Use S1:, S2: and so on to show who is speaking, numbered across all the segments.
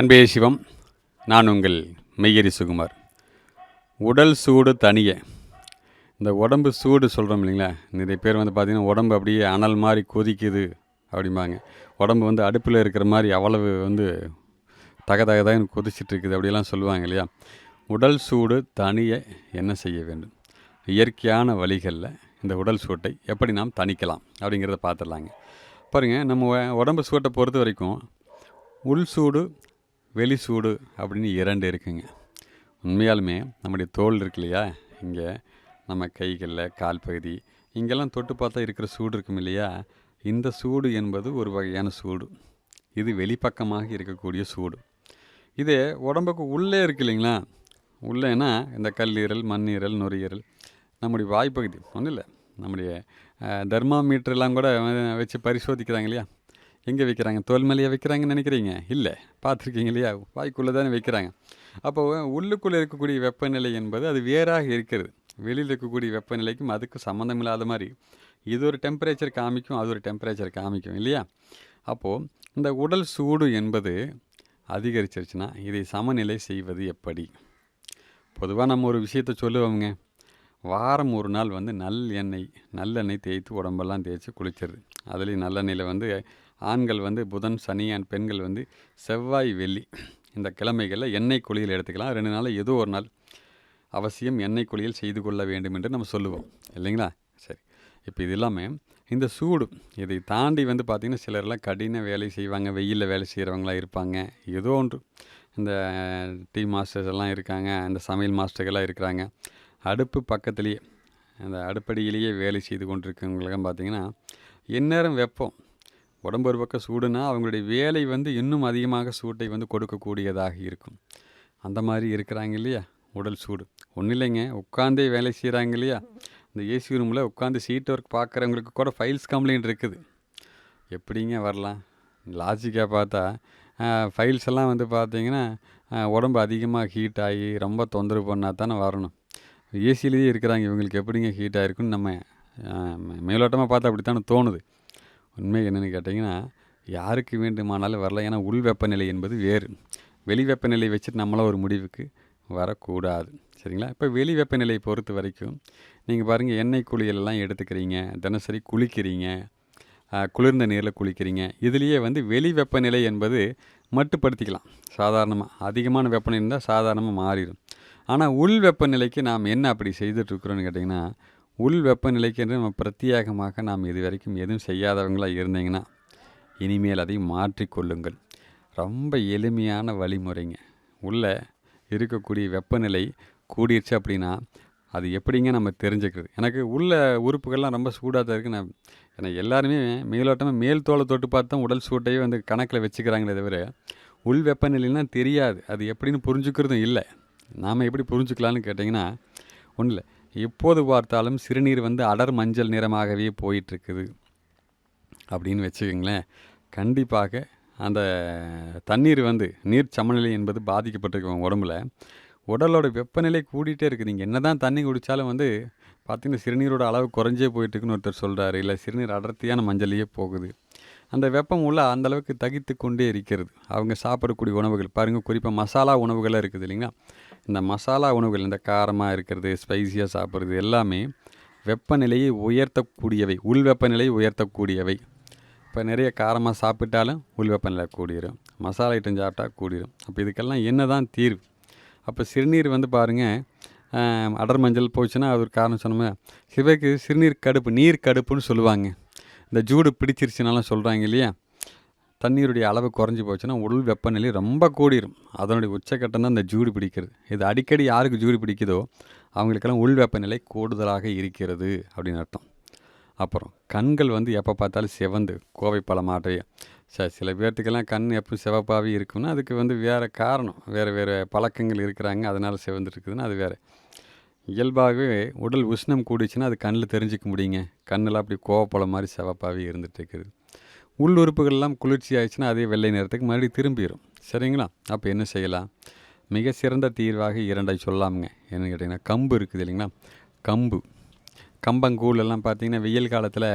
S1: அன்பே சிவம் நான் உங்கள் மெய்யரி சுகுமார். உடல் சூடு தனிய இந்த உடம்பு சூடு சொல்கிறோம் இல்லைங்களா? நிறைய பேர் வந்து பார்த்திங்கன்னா உடம்பு அப்படியே அனல் மாதிரி கொதிக்குது அப்படிம்பாங்க. உடம்பு வந்து அடுப்பில் இருக்கிற மாதிரி அவ்வளவு வந்து தக தக தகன்னு இருக்குது அப்படியெல்லாம் சொல்லுவாங்க இல்லையா? உடல் சூடு தனிய என்ன செய்ய வேண்டும்? இயற்கையான வழிகளில் இந்த உடல் சூட்டை எப்படி நாம் தணிக்கலாம் அப்படிங்கிறத பார்த்துடலாங்க. பாருங்கள் நம்ம உடம்பு சூட்டை பொறுத்த வரைக்கும் உள் சூடு வெளி சூடு அப்படின்னு இரண்டு இருக்குங்க. உண்மையாலுமே நம்முடைய தோல் இருக்கு இல்லையா? இங்கே நம்ம கைகளில் கால் பகுதி இங்கெல்லாம் தொட்டு பார்த்தா இருக்கிற சூடு இருக்கும் இல்லையா? இந்த சூடு என்பது ஒரு வகையான சூடு. இது வெளிப்பக்கமாக இருக்கக்கூடிய சூடு. இது உடம்புக்கு உள்ளே இருக்கு இல்லைங்களா? உள்ளேனா இந்த கல்லீரல் மண்ணீரல் நுரையீரல் நம்முடைய வாய்ப்பகுதி ஒன்றும் இல்லை. நம்முடைய தெர்மாமீட்டர்லாம் கூட வச்சு பரிசோதிக்கிறாங்க இல்லையா? எங்கே விற்கிறாங்க தோல் மேலேயே விற்கிறாங்கன்னு நினைக்கிறீங்க? இல்லை. பார்த்துருக்கீங்க இல்லையா? வாய்க்குள்ளே தானே வைக்கிறாங்க. அப்போ உள்ளுக்குள்ளே இருக்கக்கூடிய வெப்பநிலை என்பது அது வேறாக இருக்கிறது. வெளியில் இருக்கக்கூடிய வெப்பநிலைக்கும் அதுக்கு சம்மந்தம் இல்லாத மாதிரி. இது ஒரு டெம்பரேச்சர் காமிக்கும் அது ஒரு டெம்பரேச்சர் காமிக்கும் இல்லையா? அப்போது இந்த உடல் சூடு என்பது அதிகரிச்சிருச்சுன்னா இதை சமநிலை செய்வது எப்படி? பொதுவாக நம்ம ஒரு விஷயத்த சொல்லுவோங்க வாரம் ஒரு நாள் வந்து நல் எண்ணெய் நல்லெண்ணெய் தேய்த்து உடம்பெல்லாம் தேய்ச்சி குளிச்சிருது. அதுலேயும் நல்லெண்ணெயில் வந்து ஆண்கள் வந்து புதன் சனி அண்ட் பெண்கள் வந்து செவ்வாய் வெள்ளி இந்த கிழமைகளில் எண்ணெய் குளியல் எடுத்துக்கலாம். ரெண்டு நாள் ஏதோ ஒரு நாள் அவசியம் எண்ணெய் குளியல் செய்து கொள்ள வேண்டும் என்று நம்ம சொல்லுவோம். இல்லைங்களா? சரி. இப்போ இது இல்லாமல் இந்த சூடு இதை தாண்டி வந்து பார்த்திங்கன்னா சிலர்லாம் கடின வேலை செய்வாங்க வெயிலில் வேலை செய்கிறவங்களாம் இருப்பாங்க. ஏதோ ஒன்று. இந்த டீ மாஸ்டர்ஸ் எல்லாம் இருக்காங்க இந்த சமையல் மாஸ்டர்கள்லாம் இருக்கிறாங்க. அடுப்பு பக்கத்துலேயே அந்த அடுப்படியிலேயே வேலை செய்து கொண்டிருக்கவங்களுக்கெல்லாம் பார்த்திங்கன்னா எந்நேரம் வெப்பம் உடம்பு ஒரு பக்கம் சூடுனா அவங்களுடைய வேலை வந்து இன்னும் அதிகமாக சூட்டை வந்து கொடுக்கக்கூடியதாக இருக்கும். அந்த மாதிரி இருக்கிறாங்க இல்லையா? உடல் சூடு. ஒன்றும் இல்லைங்க. உட்காந்தே வேலை செய்கிறாங்க இல்லையா? இந்த ஏசி ரூமில் உட்காந்து சீட் ஒர்க் பார்க்குறவங்களுக்கு கூட ஃபைல்ஸ் கம்ப்ளைண்ட் இருக்குது. எப்படிங்க வரலாம்? லாஜிக்காக பார்த்தா ஃபைல்ஸ் எல்லாம் வந்து பார்த்தீங்கன்னா உடம்பு அதிகமாக ஹீட் ஆகி ரொம்ப தொந்தரவு பண்ணால் தானே வரணும். ஏசிலேயே இருக்கிறாங்க. இவங்களுக்கு எப்படிங்க ஹீட் ஆகிருக்குன்னு நம்ம மேலோட்டமாக பார்த்தா அப்படித்தானே தோணுது. உண்மை என்னென்னு கேட்டிங்கன்னா யாருக்கு வேண்டுமானாலும் வரலாம். ஏன்னா உள் வெப்பநிலை என்பது வேறு. வெளி வெப்பநிலை வச்சுட்டு நம்மளாம் ஒரு முடிவுக்கு வரக்கூடாது. சரிங்களா? இப்போ வெளி வெப்பநிலையை பொறுத்த வரைக்கும் நீங்கள் பாருங்கள் எண்ணெய் குளியலெல்லாம் எடுத்துக்கிறீங்க தினசரி குளிக்கிறீங்க குளிர்ந்த நீரில் குளிக்கிறீங்க. இதுலேயே வந்து வெளி வெப்பநிலை என்பது மட்டுப்படுத்திக்கலாம். சாதாரணமாக அதிகமான வெப்பநிலை இருந்தால் சாதாரணமாக மாறிடும். ஆனால் உள் வெப்பநிலைக்கு நாம் என்ன அப்படி செய்துட்ருக்குறோன்னு கேட்டிங்கன்னா உள் வெப்பநிலைக்கென்று நம்ம பிரத்யேகமாக நாம் இதுவரைக்கும் எதுவும் செய்யாதவங்களாக இருந்தீங்கன்னா இனிமேல் அதை மாற்றிக்கொள்ளுங்கள் ரொம்ப எளிமையான வழிமுறைங்க. உள்ள இருக்கக்கூடிய வெப்பநிலை கூடிருச்சு அப்படின்னா அது எப்படிங்க நம்ம தெரிஞ்சுக்கிறது? எனக்கு உள்ள உறுப்புகள்லாம் ரொம்ப சூடாக தான் இருக்குது நான் ஏன்னா எல்லாருமே மேலோட்டமாக மேல் தோலை தொட்டு பார்த்து தான் உடல் சூட்டையே வந்து கணக்கில் வச்சுக்கிறாங்களே தவிர உள் வெப்பநிலைன்னா தெரியாது. அது எப்படின்னு புரிஞ்சுக்கிறதும் இல்லை. நாம் எப்படி புரிஞ்சுக்கலான்னு கேட்டிங்கன்னா ஒன்றும் இல்லை. எப்போது பார்த்தாலும் சிறுநீர் வந்து அடர் மஞ்சள் நிறமாகவே போயிட்டுருக்குது அப்படின்னு வச்சுக்கோங்களேன். கண்டிப்பாக அந்த தண்ணீர் வந்து நீர் சமநிலை என்பது பாதிக்கப்பட்டிருக்கும் உடம்புல. உடலோட வெப்பநிலை கூடிட்டே இருக்குது. நீங்கள் என்ன தான் தண்ணி குடித்தாலும் வந்து பார்த்திங்கன்னா சிறுநீரோட அளவு குறைஞ்சே போயிட்டுருக்குன்னு ஒருத்தர் சொல்கிறாரு இல்லை சிறுநீர் அடர்த்தியான மஞ்சளையே போகுது. அந்த வெப்பம் உள்ள அந்த அளவுக்கு தகித்து கொண்டே இருக்கிறது. அவங்க சாப்பிடக்கூடிய உணவுகள் பாருங்கள் குறிப்பாக மசாலா உணவுகளாக இருக்குது இல்லைங்களா? இந்த மசாலா உணவுகள் இந்த காரமாக இருக்கிறது ஸ்பைசியாக சாப்பிட்றது எல்லாமே வெப்பநிலையை உயர்த்தக்கூடியவை உள் வெப்பநிலையை உயர்த்தக்கூடியவை. இப்போ நிறைய காரமாக சாப்பிட்டாலும் உள் வெப்பநிலை கூடிரும் மசாலா ஐட்டம் சாப்பிட்டா கூடிரும். அப்போ இதுக்கெல்லாம் என்ன தான் தீர்வு? அப்போ சிறுநீர் வந்து பாருங்கள் அடர் மஞ்சள் போச்சுன்னா அது ஒரு காரணம் சொன்னோமே. சிவக்கு சிறுநீர் கடுப்பு நீர் கடுப்புன்னு சொல்லுவாங்க. இந்த ஜூடு பிடிச்சிருச்சுனாலும் சொல்கிறாங்க இல்லையா? தண்ணீருடைய அளவு குறைஞ்சி போச்சுன்னா உடல் வெப்பநிலை ரொம்ப கூடிரும். அதனுடைய உச்சக்கட்டம் தான் இந்த ஜூடு பிடிக்கிறது. இது அடிக்கடி யாருக்கு ஜூடு பிடிக்குதோ அவங்களுக்கெல்லாம் உள் வெப்பநிலை கூடுதலாக இருக்கிறது அப்படின்னு அர்த்தம். அப்புறம் கண்கள் வந்து எப்போ பார்த்தாலும் சிவந்து கோவை மாட்டையும் ச சில பேர்த்துக்கெல்லாம் கண் எப்போ சிவப்பாகவே இருக்கும்னா அதுக்கு வந்து வேறு காரணம். வேறு வேறு பழக்கங்கள் இருக்கிறாங்க அதனால் சிவந்துருக்குதுன்னா அது வேறு. இயல்பாகவே உடல் உஷ்ணம் கூடிச்சுன்னா அது கண்ணில் தெரிஞ்சுக்க முடியுங்க. கண்ணில் அப்படி கோவப்பழம் மாதிரி சிவப்பாகவே இருந்துகிட்டு இருக்குது. உள் உறுப்புகள்லாம் குளிர்ச்சி ஆயிடுச்சுன்னா அதே வெள்ளை நிறத்துக்கு மறுபடியும் திரும்பிடும் சரிங்களா? அப்போ என்ன செய்யலாம்? மிக சிறந்த தீர்வாக இரண்டை சொல்லாமுங்க. என்னன்னு கேட்டிங்கன்னா கம்பு இருக்குது இல்லைங்களா? கம்பு. கம்பங்கூழ் எல்லாம் பார்த்தீங்கன்னா வெயில் காலத்தில்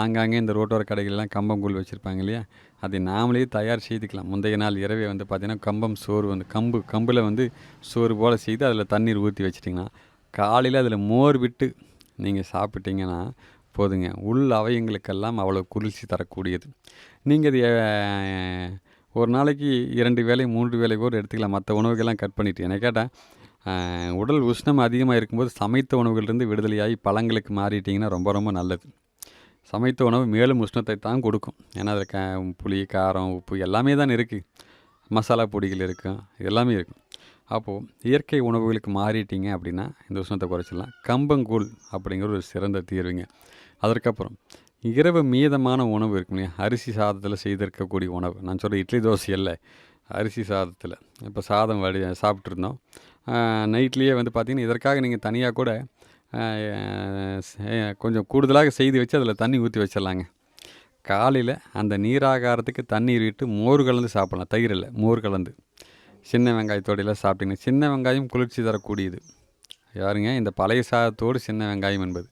S1: ஆங்காங்கே இந்த ரோட்டோர கடைகளெல்லாம் கம்பங்கூழ் வச்சுருப்பாங்க இல்லையா? அதை நாமளே தயார் செய்துக்கலாம். முந்தைய நாள் இரவே வந்து பார்த்திங்கன்னா கம்பம் சோறு வந்து கம்பு கம்பில் வந்து சோறு போல் செய்து அதில் தண்ணீர் ஊற்றி வச்சிட்டிங்கன்னா காலையில் அதில் மோர் விட்டு நீங்கள் சாப்பிட்டிங்கன்னா போதுங்க. உள் அவயங்களுக்கெல்லாம் அவ்வளோ குளிர்ச்சி தரக்கூடியது. நீங்கள் இது ஒரு நாளைக்கு இரண்டு வேலை மூன்று வேலை கூட எடுத்துக்கலாம். மற்ற உணவுகள்லாம் கட் பண்ணிவிட்டு என்ன கேட்டால் உடல் உஷ்ணம் அதிகமாக இருக்கும்போது சமைத்த உணவுகள்லேருந்து விடுதலையாகி பழங்களுக்கு மாறிட்டிங்கன்னா ரொம்ப ரொம்ப நல்லது. சமைத்த உணவு மேலும் உஷ்ணத்தை தான் கொடுக்கும். ஏன்னா அதில் க புளி காரம் உப்பு எல்லாமே தான் இருக்குது மசாலா பொடிகள் இருக்கும் எல்லாமே இருக்கும் அப்போது இயற்கை உணவுகளுக்கு மாறிட்டீங்க அப்படின்னா இந்த உஷ்ணத்தை குறைச்சிடலாம். கம்பங்கூழ் அப்படிங்கிற ஒரு சிறந்த தீர்வுங்க. அதற்கப்புறம் இரவு மீதமான உணவு இருக்கும் இல்லையா? அரிசி சாதத்தில் செய்திருக்கக்கூடிய உணவு. நான் சொல்கிற இட்லி தோசை இல்லை அரிசி சாதத்தில். இப்போ சாதம் வடி சாப்பிட்ருந்தோம் நைட்லேயே வந்து பார்த்திங்கன்னா இதற்காக நீங்கள் தனியாக கூட கொஞ்சம் கூடுதலாக செய்து வச்சு அதில் தண்ணி ஊற்றி வச்சிடலாங்க. காலையில் அந்த நீராகாரத்துக்கு தண்ணீர் விட்டு மோர் கலந்து சாப்பிடலாம். தயிர் இல்லை மோர் கலந்து. சின்ன வெங்காயத்தோடையெல்லாம் சாப்பிட்டீங்கன்னா சின்ன வெங்காயம் குளிர்ச்சி தரக்கூடியது. யாருங்க? இந்த பழைய சாதத்தோடு சின்ன வெங்காயம் என்பது.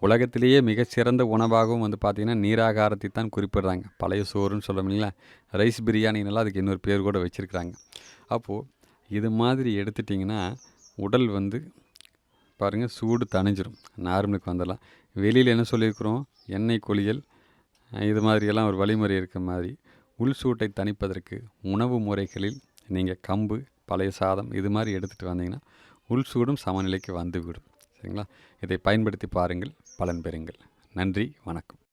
S1: உலகத்திலேயே மிகச்சிறந்த உணவாகவும் வந்து பார்த்திங்கன்னா நீராகாரத்தை தான் குறிப்பிடுறாங்க. பழைய சோறுன்னு சொல்லுவீங்களா ரைஸ் பிரியாணினால அதுக்கு இன்னொரு பேர் கூட வச்சுருக்குறாங்க. அப்போது இது மாதிரி எடுத்துட்டிங்கன்னா உடல் வந்து பாருங்கள் சூடு தணிஞ்சிரும். நார்மலுக்கு வந்துடலாம். வெளியில் என்ன சொல்லியிருக்கிறோம்? எண்ணெய் குளியல் இது மாதிரியெல்லாம் ஒரு வழிமுறை இருக்க மாதிரி உள் சூட்டை தணிப்பதற்கு உணவு முறைகளில் நீங்கள் கம்பு பழைய சாதம் இது மாதிரி எடுத்துகிட்டு வந்தீங்கன்னா உள் சூடும் சமநிலைக்கு வந்துவிடும் சரிங்களா? இதை பயன்படுத்தி பாருங்கள் பலன் பெறுங்கள். நன்றி வணக்கம்.